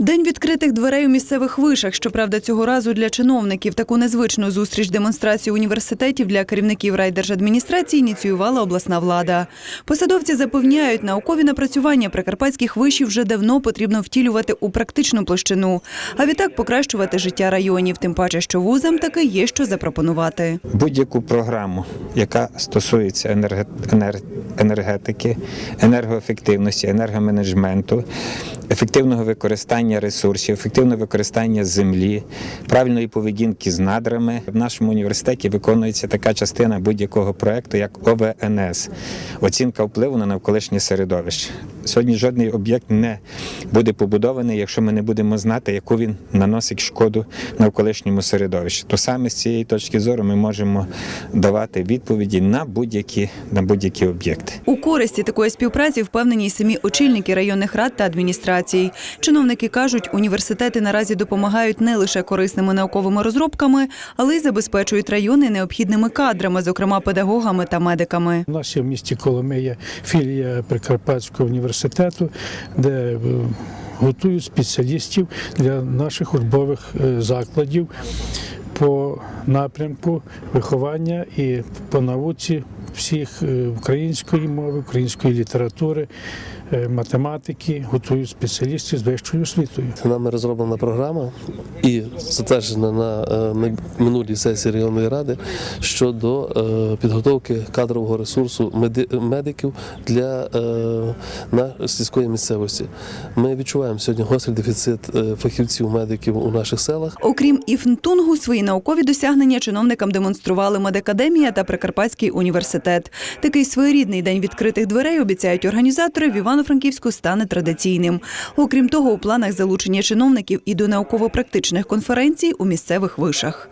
День відкритих дверей у місцевих вишах. Щоправда, цього разу для чиновників таку незвичну зустріч демонстрацію університетів для керівників райдержадміністрації ініціювала обласна влада. Посадовці запевняють, наукові напрацювання прикарпатських вишів вже давно потрібно втілювати у практичну площину, а відтак покращувати життя районів. Тим паче, що вузам таки є що запропонувати. будь-яку програму, яка стосується енерге- енергетики, енергоефективності, енергоменеджменту, ефективного використання ресурсів, ефективного використання землі, правильної поведінки з надрами. В нашому університеті виконується така частина будь-якого проекту, як ОВНС оцінка впливу на навколишнє середовище. Сьогодні жодний об'єкт не буде побудований, якщо ми не будемо знати, яку він наносить шкоду навколишньому середовищу. То саме з цієї точки зору ми можемо давати відповіді на будь-які на будь-які об'єкти. У користі такої співпраці впевнені й самі очільники районних рад та адміністрацій. Чиновники кажуть, університети наразі допомагають не лише корисними науковими розробками, але й забезпечують райони необхідними кадрами, зокрема педагогами та медиками. У нас є в місті Коломия філія Прикарпатського університету, де е, готують спеціалістів для наших учбових е, закладів по напрямку виховання і по науці всіх е, української мови, української літератури, е, математики, готують спеціалістів з вищою освітою. Нами розроблена програма і затверджена на е, минулій сесії районної ради щодо підготовки кадрового ресурсу меди- медиків для на сільської місцевості. Ми відчуваємо сьогодні гострий дефіцит фахівців медиків у наших селах. Окрім Іфнтунгу, свої наукові досягнення чиновникам демонстрували Медакадемія та Прикарпатський університет. Такий своєрідний день відкритих дверей обіцяють організатори в Івано-Франківську стане традиційним. Окрім того, у планах залучення чиновників і до науково-практичних конференцій у місцевих вишах.